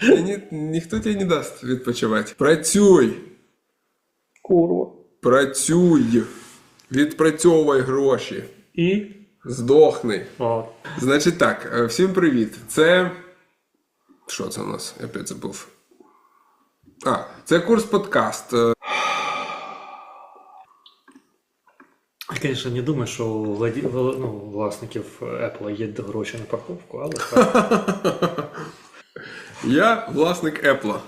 Та ні, ніхто тебе не дасть відпочивати. Працюй! Курва. Працюй! Відпрацьовуй гроші. І. Здохни. О. Значить так, е, всім привіт. Це. Що це у нас? Я опять забув. А, це курс подкаст. Е, Я, Звісно, не думаю, що у владі... ну, власників Apple є гроші на парковку, але. Я власник Apple.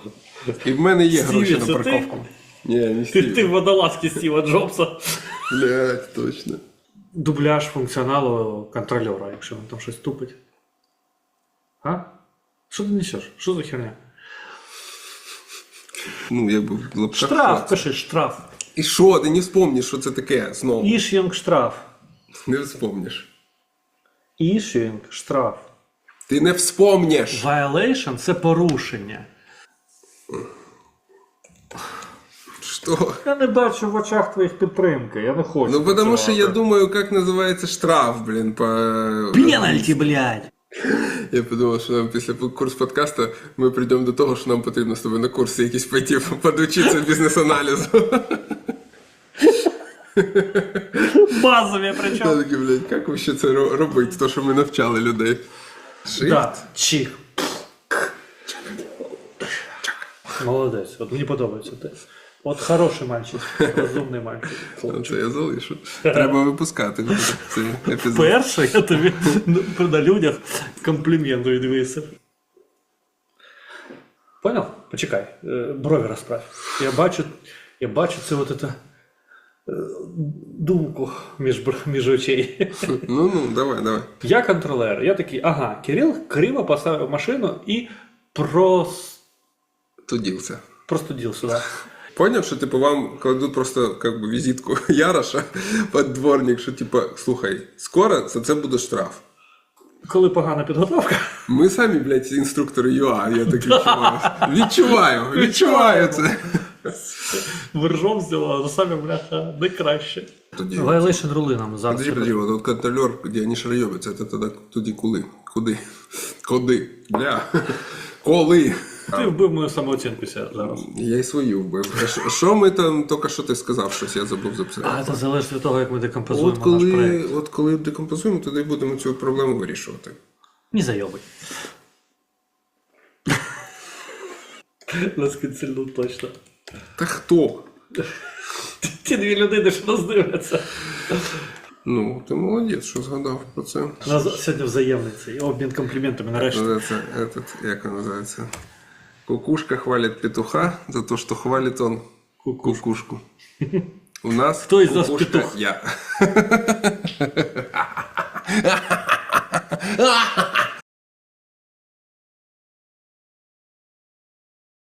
І в мене є Стіві, гроші на парковку. Ні, не ти, ти водолазки Стіва Джобса. Блять, точно. Дубляж функціоналу контрольора, якщо він там щось тупить. А? Що ти несеш? Що за херня? Ну, якби в лапках. Штраф, пиши, штраф. І що? Ти не вспомниш, що це таке знову. Ішінг штраф. Не вспомниш. Ішінг штраф. Ти не вспомниш. Violation – це порушення. Що? Я не бачу в очах твоїх підтримки, я не хочу. Ну, потому що я думаю, як називається штраф, блін, по... Пенальті, блядь! Я подумав, що нам після курсу подкасту ми прийдемо до того, що нам потрібно з тобою на курси якісь пойти, подучитися бізнес-аналізу. Базові Я причому. такий, блядь, як вообще це ро- робити, то, що ми навчали людей? Shift? Да, чих. Молодець, от мені подобається ти. От хороший мальчик, розумний мальчик. Це я залишу. Треба випускати цей епізод. Перше, я тобі на людях компліментую дивися. Поняв? Почекай, е, брові розправ. Я бачу, я бачу це от это, е, думку між, між очей. Ну, ну, давай, давай. Я контролер. Я такий, ага, Кирил криво поставив машину і прос... Тудівся. простудив сюди. Поняв, що типу вам кладуть просто как бы, візитку Яроша під дворник, що типу, слухай, скоро за це буде штраф. Коли погана підготовка, Ми самі, блядь, інструктори ЮА, я так відчуваю. Відчуваю, відчуваю це. Вержом зробила, за самі бляха не краще. Тоді, Violation рули нам зараз. подожди, подожди, вот тут контролер, где они шарайовятся, це тоді, тоді коли? Куди? Куди? Бля. Коли? Ти вбив мою самооцінку ся- зараз. Я і свою вбив. А що- Що ми там, тільки що ти сказав, щось я забув записати. А це залежить від того, як ми декомпозуємо От наш коли, проєкт. от коли декомпозуємо, тоді будемо цю проблему вирішувати. Не зайобай. Нас кінцельнуть точно. Та хто? Ті дві людини, що нас дивляться. Ну, ти молодець, що згадав про це. У нас сьогодні взаємний цей обмін компліментами нарешті. Этот, як він називається? Кукушка хвалит петуха за то, что хвалит он кукушку. У нас Кто из нас петух? Я.